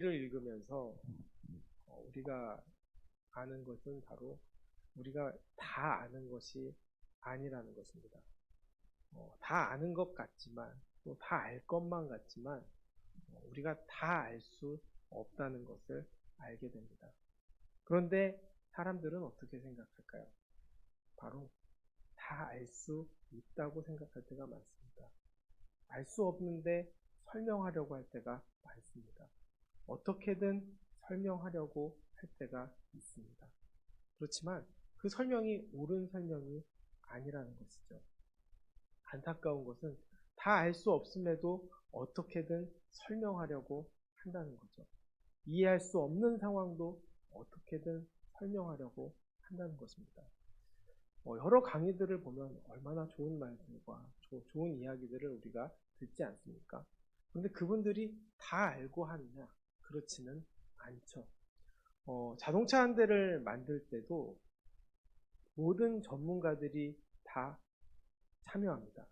를 읽으면서 어, 우리가 아는 것은 바로 우리가 다 아는 것이 아니라는 것입니다. 어, 다 아는 것 같지만 또 다 알 것만 같지만 어, 우리가 다 알 수 없다는 것을 알게 됩니다. 그런데 사람들은 어떻게 생각할까요? 바로 다 알 수 있다고 생각할 때가 많습니다. 알 수 없는데 설명하려고 할 때가 많습니다. 어떻게든 설명하려고 할 때가 있습니다. 그렇지만 그 설명이 옳은 설명이 아니라는 것이죠. 안타까운 것은 다 알 수 없음에도 어떻게든 설명하려고 한다는 거죠. 이해할 수 없는 상황도 어떻게든 설명하려고 한다는 것입니다. 어, 여러 강의들을 보면 얼마나 좋은 말들과 조- 좋은 이야기들을 우리가 듣지 않습니까? 그런데 그분들이 다 알고 하느냐? 그렇지는 않죠. 어, 자동차 한 대를 만들 때도 모든 전문가들이 다 참여합니다.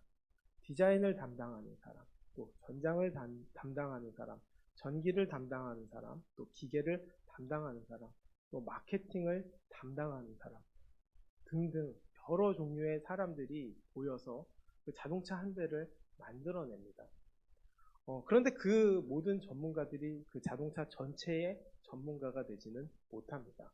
디자인을 담당하는 사람, 또 전장을 담- 담당하는 사람, 전기를 담당하는 사람, 또 기계를 담당하는 사람, 또 마케팅을 담당하는 사람 등등 여러 종류의 사람들이 모여서 그 자동차 한 대를 만들어냅니다. 어, 그런데 그 모든 전문가들이 그 자동차 전체의 전문가가 되지는 못합니다.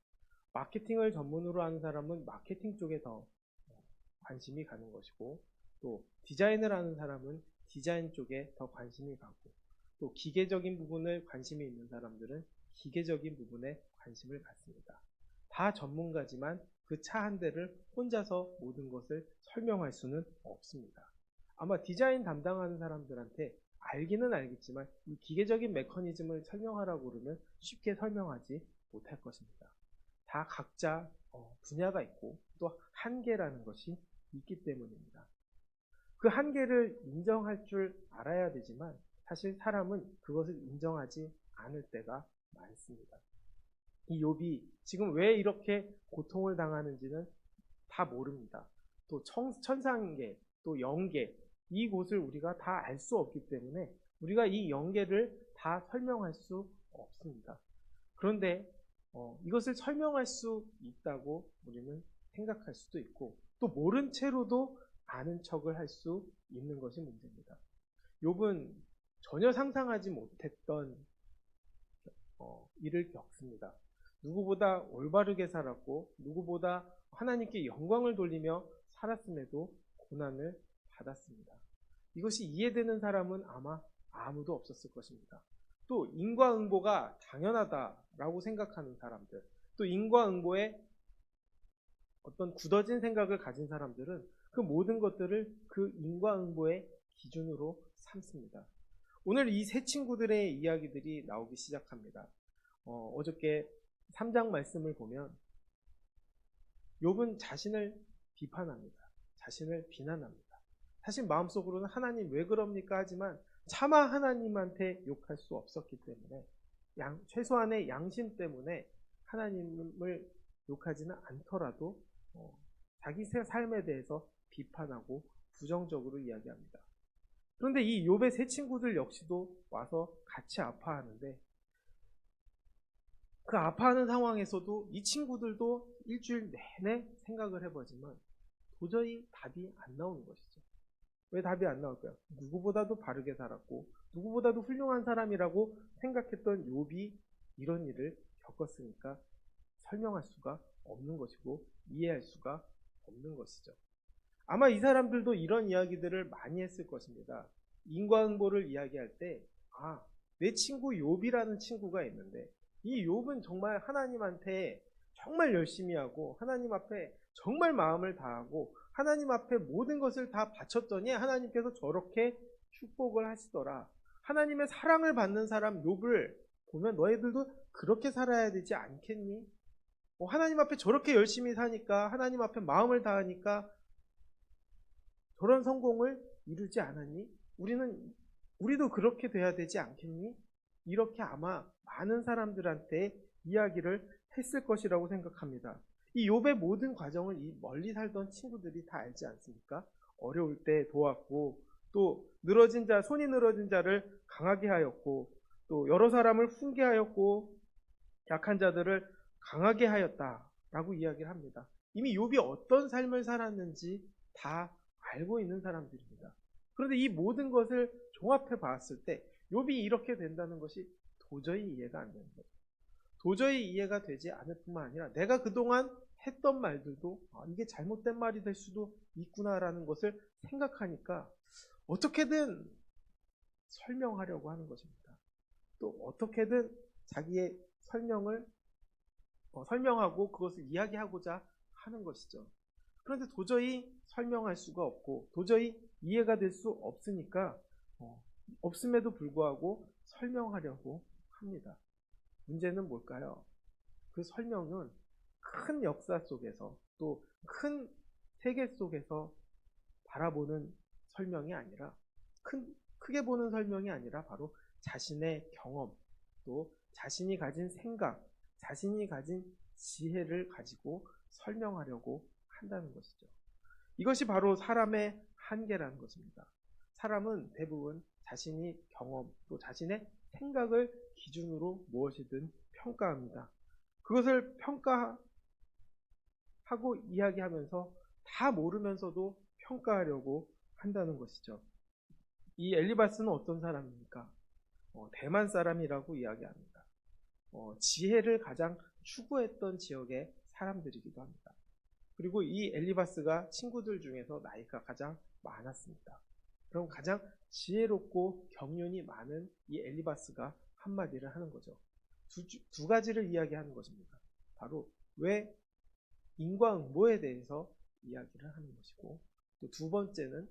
마케팅을 전문으로 하는 사람은 마케팅 쪽에 더 어, 관심이 가는 것이고, 또 디자인을 하는 사람은 디자인 쪽에 더 관심이 가고, 또 기계적인 부분을 관심이 있는 사람들은 기계적인 부분에 관심을 갖습니다. 다 전문가지만 그 차 한 대를 혼자서 모든 것을 설명할 수는 없습니다. 아마 디자인 담당하는 사람들한테 알기는 알겠지만 이 기계적인 메커니즘을 설명하라고 그러면 쉽게 설명하지 못할 것입니다. 다 각자 어, 분야가 있고 또 한계라는 것이 있기 때문입니다. 그 한계를 인정할 줄 알아야 되지만 사실 사람은 그것을 인정하지 않을 때가 많습니다. 이 욥이 지금 왜 이렇게 고통을 당하는지는 다 모릅니다. 또 청, 천상계, 또 영계, 이곳을 우리가 다 알 수 없기 때문에 우리가 이 영계를 다 설명할 수 없습니다. 그런데 어, 이것을 설명할 수 있다고 우리는 생각할 수도 있고 또 모른 채로도 아는 척을 할 수 있는 것이 문제입니다. 욥은 전혀 상상하지 못했던 어, 일을 겪습니다. 누구보다 올바르게 살았고 누구보다 하나님께 영광을 돌리며 살았음에도 고난을 받았습니다. 이것이 이해되는 사람은 아마 아무도 없었을 것입니다. 또 인과응보가 당연하다라고 생각하는 사람들, 또 인과응보에 어떤 굳어진 생각을 가진 사람들은 그 모든 것들을 그 인과응보의 기준으로 삼습니다. 오늘 이 세 친구들의 이야기들이 나오기 시작합니다. 어, 어저께 3장 말씀을 보면 욥은 자신을 비판합니다. 자신을 비난합니다. 사실 마음속으로는 하나님 왜 그럽니까 하지만 차마 하나님한테 욕할 수 없었기 때문에 양, 최소한의 양심 때문에 하나님을 욕하지는 않더라도 어, 자기 삶에 대해서 비판하고 부정적으로 이야기합니다. 그런데 이 욥의 세 친구들 역시도 와서 같이 아파하는데 그 아파하는 상황에서도 이 친구들도 일주일 내내 생각을 해보지만 도저히 답이 안 나오는 것이죠. 왜 답이 안 나올까요? 누구보다도 바르게 살았고 누구보다도 훌륭한 사람이라고 생각했던 욥이 이런 일을 겪었으니까 설명할 수가 없는 것이고 이해할 수가 없는 것이죠. 아마 이 사람들도 이런 이야기들을 많이 했을 것입니다. 인과응보를 이야기할 때, 아, 내 친구 욥이라는 친구가 있는데, 이 욥은 정말 하나님한테 정말 열심히 하고, 하나님 앞에 정말 마음을 다하고, 하나님 앞에 모든 것을 다 바쳤더니 하나님께서 저렇게 축복을 하시더라. 하나님의 사랑을 받는 사람 욥을 보면 너희들도 그렇게 살아야 되지 않겠니? 어, 하나님 앞에 저렇게 열심히 사니까, 하나님 앞에 마음을 다하니까 저런 성공을 이루지 않았니? 우리는 우리도 그렇게 돼야 되지 않겠니? 이렇게 아마 많은 사람들한테 이야기를 했을 것이라고 생각합니다. 이 욥의 모든 과정을 이 멀리 살던 친구들이 다 알지 않습니까? 어려울 때 도왔고 또 늘어진 자 손이 늘어진 자를 강하게 하였고 또 여러 사람을 훈계하였고 약한 자들을 강하게 하였다라고 이야기를 합니다. 이미 욥이 어떤 삶을 살았는지 다 알고 있는 사람들입니다. 그런데 이 모든 것을 종합해 봤을 때 욥이 이렇게 된다는 것이 도저히 이해가 안 되는 거죠. 도저히 이해가 되지 않을 뿐만 아니라 내가 그동안 했던 말들도 아, 이게 잘못된 말이 될 수도 있구나라는 것을 생각하니까 어떻게든 설명하려고 하는 것입니다. 또 어떻게든 자기의 설명을 어, 설명하고 그것을 이야기하고자 하는 것이죠. 그런데 도저히 설명할 수가 없고 도저히 이해가 될 수 없으니까 어, 없음에도 불구하고 설명하려고 합니다. 문제는 뭘까요? 그 설명은 큰 역사 속에서 또 큰 세계 속에서 바라보는 설명이 아니라 큰 크게 보는 설명이 아니라 바로 자신의 경험 또 자신이 가진 생각, 자신이 가진 지혜를 가지고 설명하려고 한다는 것이죠. 이것이 바로 사람의 한계라는 것입니다. 사람은 대부분 자신이 경험 또 자신의 생각을 기준으로 무엇이든 평가합니다. 그것을 평가하고 이야기하면서 다 모르면서도 평가하려고 한다는 것이죠. 이 엘리바스는 어떤 사람입니까? 어, 대만 사람이라고 이야기합니다. 어, 지혜를 가장 추구했던 지역의 사람들이기도 합니다. 그리고 이 엘리바스가 친구들 중에서 나이가 가장 많았습니다. 그럼 가장 지혜롭고 경륜이 많은 이 엘리바스가 한마디를 하는 거죠. 두, 두 가지를 이야기하는 것입니다. 바로 왜 인과응보에 대해서 이야기를 하는 것이고 또 두 번째는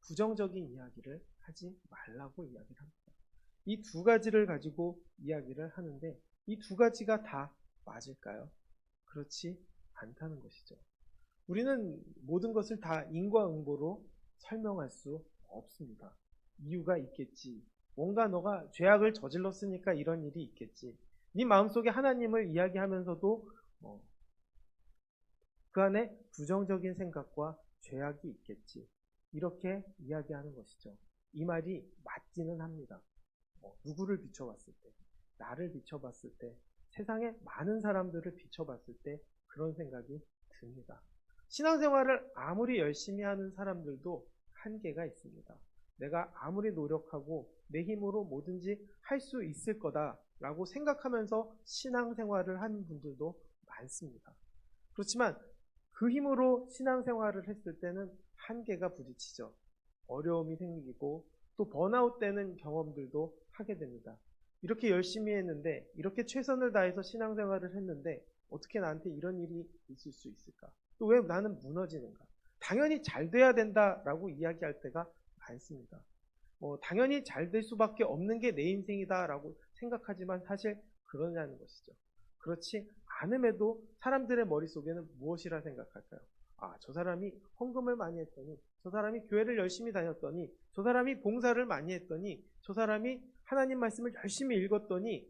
부정적인 이야기를 하지 말라고 이야기를 합니다. 이 두 가지를 가지고 이야기를 하는데 이 두 가지가 다 맞을까요? 그렇지 않다는 것이죠. 우리는 모든 것을 다 인과응보로 설명할 수 없습니다. 이유가 있겠지. 뭔가 너가 죄악을 저질렀으니까 이런 일이 있겠지. 네 마음속에 하나님을 이야기하면서도 어, 그 안에 부정적인 생각과 죄악이 있겠지. 이렇게 이야기하는 것이죠. 이 말이 맞기는 합니다. 어, 누구를 비춰봤을 때, 나를 비춰봤을 때, 세상의 많은 사람들을 비춰봤을 때 그런 생각이 듭니다. 신앙생활을 아무리 열심히 하는 사람들도 한계가 있습니다. 내가 아무리 노력하고 내 힘으로 뭐든지 할 수 있을 거다라고 생각하면서 신앙생활을 하는 분들도 많습니다. 그렇지만 그 힘으로 신앙생활을 했을 때는 한계가 부딪히죠. 어려움이 생기고 또 번아웃 되는 경험들도 하게 됩니다. 이렇게 열심히 했는데 이렇게 최선을 다해서 신앙생활을 했는데 어떻게 나한테 이런 일이 있을 수 있을까? 또 왜 나는 무너지는가? 당연히 잘 돼야 된다라고 이야기할 때가 많습니다. 뭐 당연히 잘 될 수밖에 없는 게 내 인생이다라고 생각하지만 사실 그러냐는 것이죠. 그렇지 않음에도 사람들의 머릿속에는 무엇이라 생각할까요? 아, 저 사람이 헌금을 많이 했더니, 저 사람이 교회를 열심히 다녔더니, 저 사람이 봉사를 많이 했더니, 저 사람이 하나님 말씀을 열심히 읽었더니,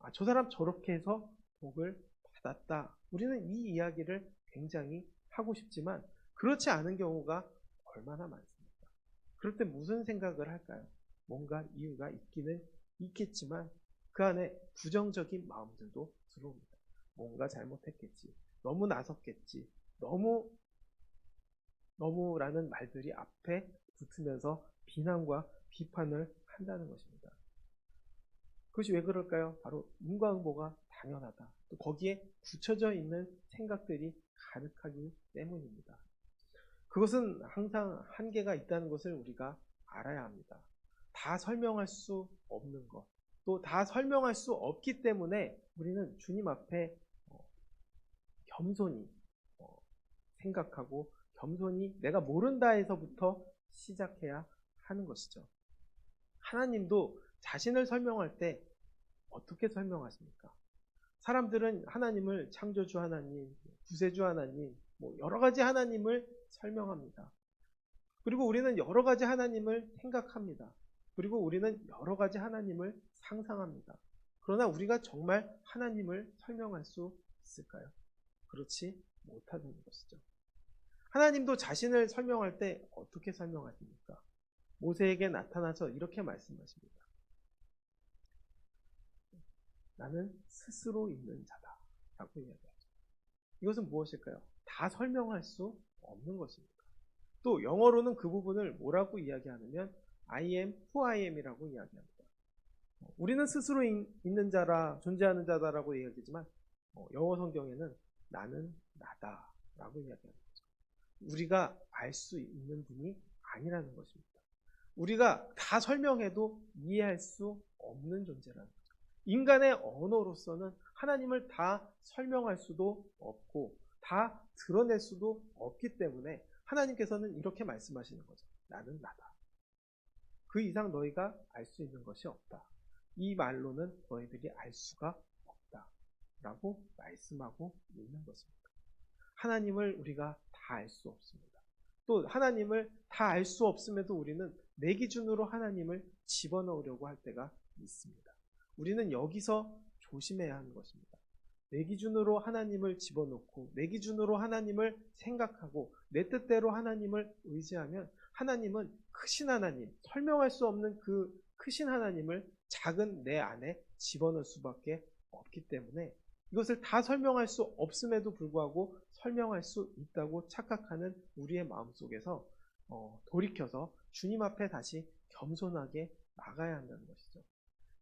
아, 저 사람 저렇게 해서 복을 받았다. 우리는 이 이야기를 굉장히 하고 싶지만, 그렇지 않은 경우가 얼마나 많습니까? 그럴 때 무슨 생각을 할까요? 뭔가 이유가 있기는 있겠지만, 그 안에 부정적인 마음들도 들어옵니다. 뭔가 잘못했겠지. 너무 나섰겠지. 너무 너무라는 말들이 앞에 붙으면서 비난과 비판을 한다는 것입니다. 그것이 왜 그럴까요? 바로 인과응보가 당연하다. 또 거기에 굳혀져 있는 생각들이 가득하기 때문입니다. 그것은 항상 한계가 있다는 것을 우리가 알아야 합니다. 다 설명할 수 없는 것, 또 다 설명할 수 없기 때문에 우리는 주님 앞에 어, 겸손히 생각하고 겸손히 내가 모른다 에서부터 시작해야 하는 것이죠. 하나님도 자신을 설명할 때 어떻게 설명하십니까? 사람들은 하나님을 창조주 하나님, 구세주 하나님, 뭐 여러 가지 하나님을 설명합니다. 그리고 우리는 여러 가지 하나님을 생각합니다. 그리고 우리는 여러 가지 하나님을 상상합니다. 그러나 우리가 정말 하나님을 설명할 수 있을까요? 그렇지 못하는 것이죠. 하나님도 자신을 설명할 때 어떻게 설명하십니까? 모세에게 나타나서 이렇게 말씀하십니다. 나는 스스로 있는 자다. 라고 이야기하죠. 이것은 무엇일까요? 다 설명할 수 없는 것입니다. 또 영어로는 그 부분을 뭐라고 이야기하냐면 I am who I am이라고 이야기합니다. 어, 우리는 스스로 인- 있는 자라 존재하는 자다라고 이야기하지만 어, 영어 성경에는 나는 나다라고 이야기하는 거죠. 우리가 알 수 있는 분이 아니라는 것입니다. 우리가 다 설명해도 이해할 수 없는 존재라는 거죠. 인간의 언어로서는 하나님을 다 설명할 수도 없고 다 드러낼 수도 없기 때문에 하나님께서는 이렇게 말씀하시는 거죠. 나는 나다. 그 이상 너희가 알 수 있는 것이 없다. 이 말로는 너희들이 알 수가 없다. 라고 말씀하고 있는 것입니다. 하나님을 우리가 다 알 수 없습니다. 또 하나님을 다 알 수 없음에도 우리는 내 기준으로 하나님을 집어넣으려고 할 때가 있습니다. 우리는 여기서 조심해야 하는 것입니다. 내 기준으로 하나님을 집어넣고 내 기준으로 하나님을 생각하고 내 뜻대로 하나님을 의지하면 하나님은 크신 하나님, 설명할 수 없는 그 크신 하나님을 작은 내 안에 집어넣을 수밖에 없기 때문에 이것을 다 설명할 수 없음에도 불구하고 설명할 수 있다고 착각하는 우리의 마음 속에서 어, 돌이켜서 주님 앞에 다시 겸손하게 나가야 한다는 것이죠.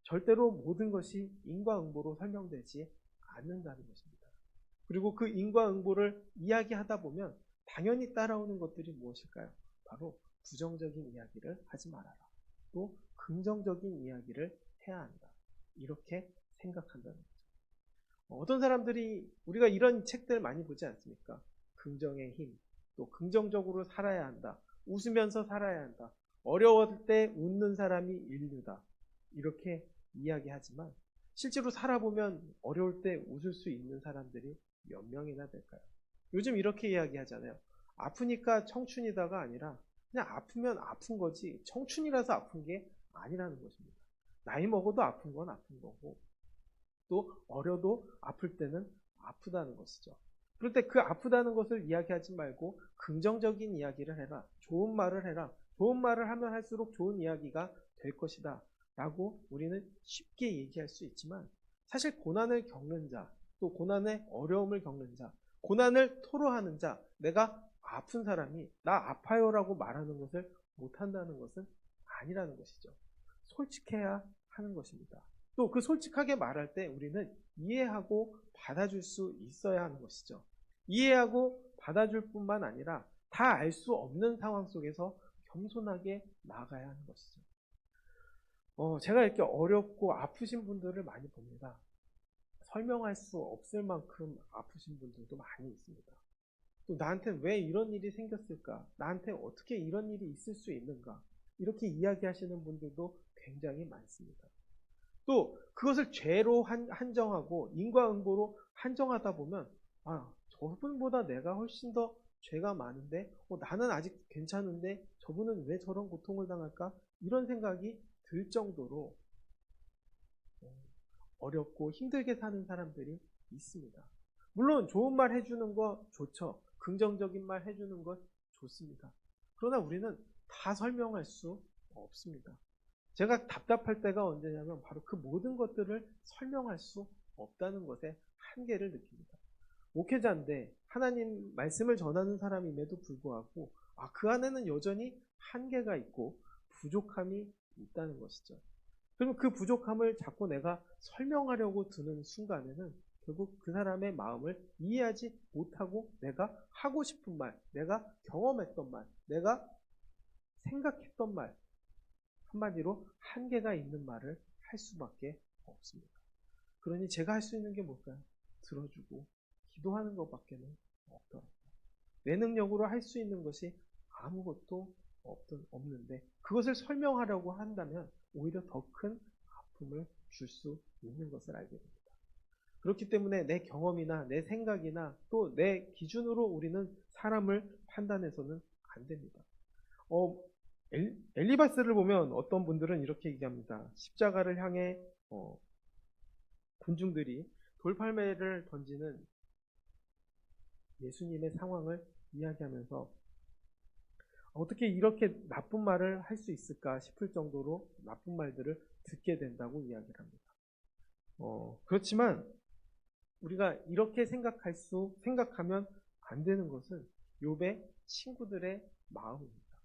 절대로 모든 것이 인과응보로 설명되지 않는다는 것입니다. 그리고 그 인과응보를 이야기하다 보면 당연히 따라오는 것들이 무엇일까요? 바로 부정적인 이야기를 하지 말아라. 또 긍정적인 이야기를 해야 한다. 이렇게 생각한다는 거죠. 어떤 사람들이 우리가 이런 책들 많이 보지 않습니까? 긍정의 힘, 또 긍정적으로 살아야 한다. 웃으면서 살아야 한다. 어려울 때 웃는 사람이 인류다. 이렇게 이야기하지만 실제로 살아보면 어려울 때 웃을 수 있는 사람들이 몇 명이나 될까요? 요즘 이렇게 이야기하잖아요. 아프니까 청춘이다가 아니라 그냥 아프면 아픈 거지 청춘이라서 아픈 게 아니라는 것입니다. 나이 먹어도 아픈 건 아픈 거고 또 어려도 아플 때는 아프다는 것이죠. 그럴 때 그 아프다는 것을 이야기하지 말고 긍정적인 이야기를 해라. 좋은 말을 해라. 좋은 말을 하면 할수록 좋은 이야기가 될 것이다. 라고 우리는 쉽게 얘기할 수 있지만 사실 고난을 겪는 자, 또 고난의 어려움을 겪는 자, 고난을 토로하는 자, 내가 아픈 사람이 나 아파요라고 말하는 것을 못한다는 것은 아니라는 것이죠. 솔직해야 하는 것입니다. 또 그 솔직하게 말할 때 우리는 이해하고 받아줄 수 있어야 하는 것이죠. 이해하고 받아줄 뿐만 아니라 다 알 수 없는 상황 속에서 겸손하게 나아가야 하는 것이죠. 어, 제가 이렇게 어렵고 아프신 분들을 많이 봅니다. 설명할 수 없을 만큼 아프신 분들도 많이 있습니다. 또 나한테 왜 이런 일이 생겼을까? 나한테 어떻게 이런 일이 있을 수 있는가? 이렇게 이야기하시는 분들도 굉장히 많습니다. 또 그것을 죄로 한, 한정하고 인과응보로 한정하다 보면 아 저분보다 내가 훨씬 더 죄가 많은데 어, 나는 아직 괜찮은데 저분은 왜 저런 고통을 당할까? 이런 생각이 들 정도로 어, 어렵고 힘들게 사는 사람들이 있습니다. 물론 좋은 말 해주는 거 좋죠. 긍정적인 말 해주는 것 좋습니다. 그러나 우리는 다 설명할 수 없습니다. 제가 답답할 때가 언제냐면 바로 그 모든 것들을 설명할 수 없다는 것에 한계를 느낍니다. 목회자인데 하나님 말씀을 전하는 사람임에도 불구하고 아, 그 안에는 여전히 한계가 있고 부족함이 있다는 것이죠. 그럼 그 부족함을 자꾸 내가 설명하려고 드는 순간에는 결국 그 사람의 마음을 이해하지 못하고 내가 하고 싶은 말, 내가 경험했던 말, 내가 생각했던 말, 한마디로 한계가 있는 말을 할 수밖에 없습니다. 그러니 제가 할 수 있는 게 뭘까요? 들어주고 기도하는 것밖에는 없더라고요. 내 능력으로 할 수 있는 것이 아무것도 없던, 없는데 그것을 설명하려고 한다면 오히려 더 큰 아픔을 줄 수 있는 것을 알게 됩니다. 그렇기 때문에 내 경험이나 내 생각이나 또 내 기준으로 우리는 사람을 판단해서는 안 됩니다. 어, 엘, 엘리바스를 보면 어떤 분들은 이렇게 얘기합니다. 십자가를 향해 어, 군중들이 돌팔매를 던지는 예수님의 상황을 이야기하면서 어떻게 이렇게 나쁜 말을 할 수 있을까 싶을 정도로 나쁜 말들을 듣게 된다고 이야기를 합니다. 어, 그렇지만 우리가 이렇게 생각할 수 생각하면 안 되는 것은 욥의 친구들의 마음입니다.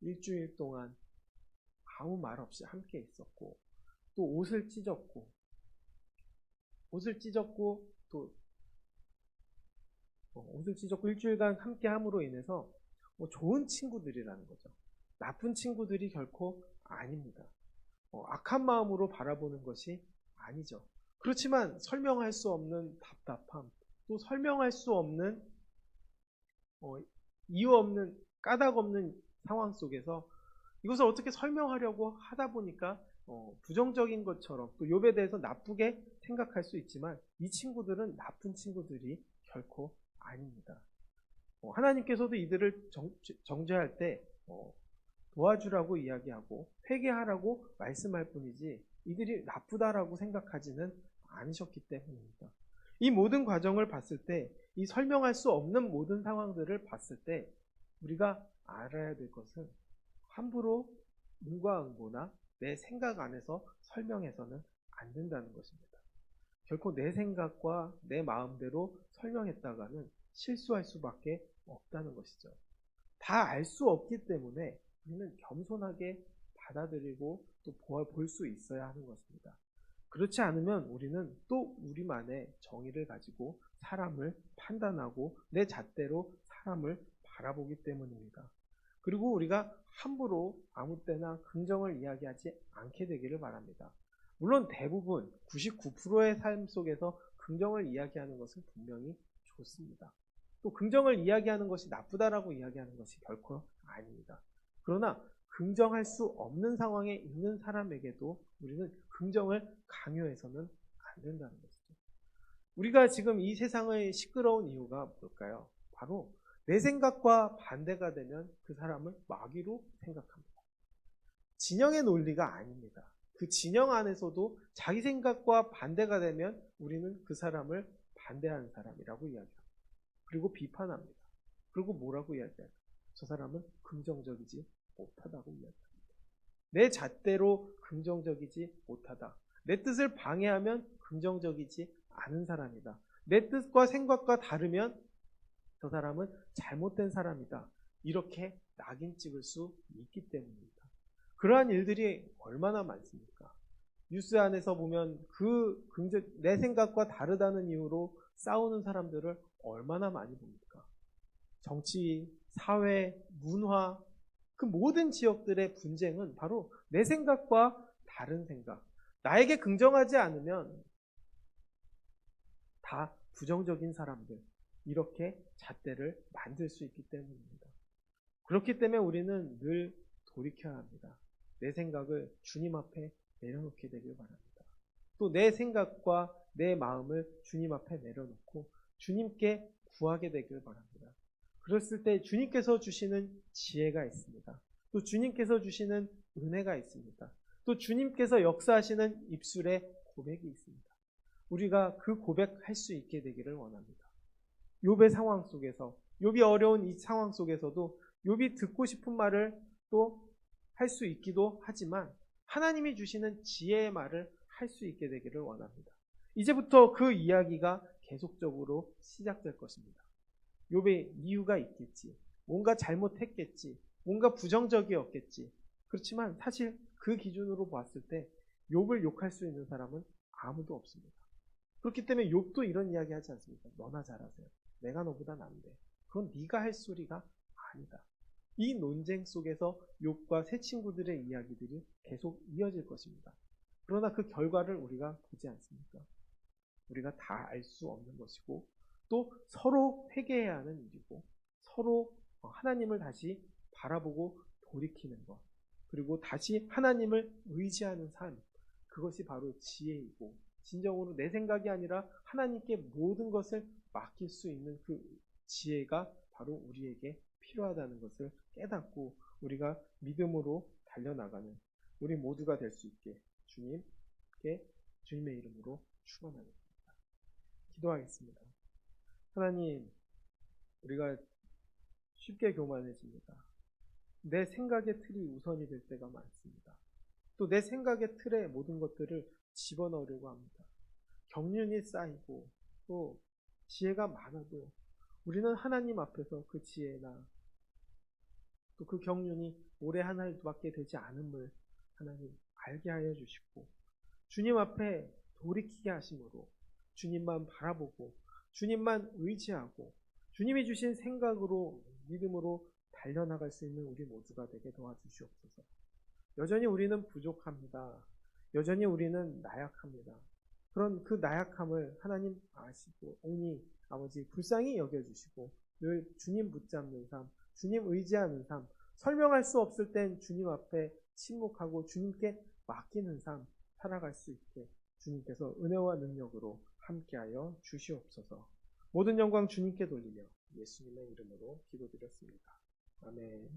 일주일 동안 아무 말 없이 함께 있었고 또 옷을 찢었고 옷을 찢었고 또 어, 옷을 찢었고 일주일간 함께 함으로 인해서 뭐 좋은 친구들이라는 거죠. 나쁜 친구들이 결코 아닙니다. 어, 악한 마음으로 바라보는 것이 아니죠. 그렇지만 설명할 수 없는 답답함, 또 설명할 수 없는 어, 이유 없는 까닭 없는 상황 속에서 이것을 어떻게 설명하려고 하다 보니까 어, 부정적인 것처럼 또 욥에 대해서 나쁘게 생각할 수 있지만 이 친구들은 나쁜 친구들이 결코 아닙니다. 어, 하나님께서도 이들을 정, 죄할때 어, 도와주라고 이야기하고 회개하라고 말씀할 뿐이지 이들이 나쁘다라고 생각하지는 않으셨기 때문입니다. 이 모든 과정을 봤을 때, 이 설명할 수 없는 모든 상황들을 봤을 때, 우리가 알아야 될 것은 함부로 인과응보나 내 생각 안에서 설명해서는 안 된다는 것입니다. 결코 내 생각과 내 마음대로 설명했다가는 실수할 수밖에 없다는 것이죠. 다 알 수 없기 때문에 우리는 겸손하게 받아들이고 또 볼 수 있어야 하는 것입니다. 그렇지 않으면 우리는 또 우리만의 정의를 가지고 사람을 판단하고 내 잣대로 사람을 바라보기 때문입니다. 그리고 우리가 함부로 아무 때나 긍정을 이야기하지 않게 되기를 바랍니다. 물론 대부분 99%의 삶 속에서 긍정을 이야기하는 것은 분명히 좋습니다. 또 긍정을 이야기하는 것이 나쁘다라고 이야기하는 것이 결코 아닙니다. 그러나 긍정할 수 없는 상황에 있는 사람에게도 우리는 긍정을 강요해서는 안 된다는 것이죠. 우리가 지금 이 세상의 시끄러운 이유가 뭘까요? 바로 내 생각과 반대가 되면 그 사람을 마귀로 생각합니다. 진영의 논리가 아닙니다. 그 진영 안에서도 자기 생각과 반대가 되면 우리는 그 사람을 반대하는 사람이라고 이야기합니다. 그리고 비판합니다. 그리고 뭐라고 이야기할까? 저 사람은 긍정적이지 못하다고 이야기합니다. 내 잣대로 긍정적이지 못하다. 내 뜻을 방해하면 긍정적이지 않은 사람이다. 내 뜻과 생각과 다르면 저 사람은 잘못된 사람이다. 이렇게 낙인 찍을 수 있기 때문입니다. 그러한 일들이 얼마나 많습니까? 뉴스 안에서 보면 그 긍정, 내 생각과 다르다는 이유로 싸우는 사람들을 얼마나 많이 봅니까? 정치, 사회, 문화, 그 모든 지역들의 분쟁은 바로 내 생각과 다른 생각. 나에게 긍정하지 않으면 다 부정적인 사람들. 이렇게 잣대를 만들 수 있기 때문입니다. 그렇기 때문에 우리는 늘 돌이켜야 합니다. 내 생각을 주님 앞에 내려놓게 되길 바랍니다. 또 내 생각과 내 마음을 주님 앞에 내려놓고 주님께 구하게 되길 바랍니다. 그랬을 때 주님께서 주시는 지혜가 있습니다. 또 주님께서 주시는 은혜가 있습니다. 또 주님께서 역사하시는 입술의 고백이 있습니다. 우리가 그 고백할 수 있게 되기를 원합니다. 욥의 상황 속에서 욥이 어려운 이 상황 속에서도 욥이 듣고 싶은 말을 또 할 수 있기도 하지만 하나님이 주시는 지혜의 말을 할 수 있게 되기를 원합니다. 이제부터 그 이야기가 계속적으로 시작될 것입니다. 욥의 이유가 있겠지. 뭔가 잘못했겠지. 뭔가 부정적이었겠지. 그렇지만 사실 그 기준으로 봤을 때 욥을 욕할 수 있는 사람은 아무도 없습니다. 그렇기 때문에 욥도 이런 이야기 하지 않습니까? 너나 잘하세요. 내가 너보다 난데. 그건 네가 할 소리가 아니다. 이 논쟁 속에서 욥과 새 친구들의 이야기들이 계속 이어질 것입니다. 그러나 그 결과를 우리가 보지 않습니까? 우리가 다 알 수 없는 것이고 또 서로 회개해야 하는 일이고 서로 하나님을 다시 바라보고 돌이키는 것 그리고 다시 하나님을 의지하는 삶 그것이 바로 지혜이고 진정으로 내 생각이 아니라 하나님께 모든 것을 맡길 수 있는 그 지혜가 바로 우리에게 필요하다는 것을 깨닫고 우리가 믿음으로 달려나가는 우리 모두가 될 수 있게 주님께 주님의 이름으로 축원하겠습니다. 기도하겠습니다. 하나님, 우리가 쉽게 교만해집니다. 내 생각의 틀이 우선이 될 때가 많습니다. 또 내 생각의 틀에 모든 것들을 집어넣으려고 합니다. 경륜이 쌓이고 또 지혜가 많아도 우리는 하나님 앞에서 그 지혜나 또 그 경륜이 올해 하나밖에 되지 않음을 하나님 알게 하여 주시고 주님 앞에 돌이키게 하심으로 주님만 바라보고 주님만 의지하고 주님이 주신 생각으로 믿음으로 달려나갈 수 있는 우리 모두가 되게 도와주시옵소서. 여전히 우리는 부족합니다. 여전히 우리는 나약합니다. 그런 그 나약함을 하나님 아시고 오니 아버지 불쌍히 여겨주시고 늘 주님 붙잡는 삶, 주님 의지하는 삶, 설명할 수 없을 땐 주님 앞에 침묵하고 주님께 맡기는 삶 살아갈 수 있게 주님께서 은혜와 능력으로 함께하여 주시옵소서. 모든 영광 주님께 돌리며 예수님의 이름으로 기도드렸습니다. 아멘.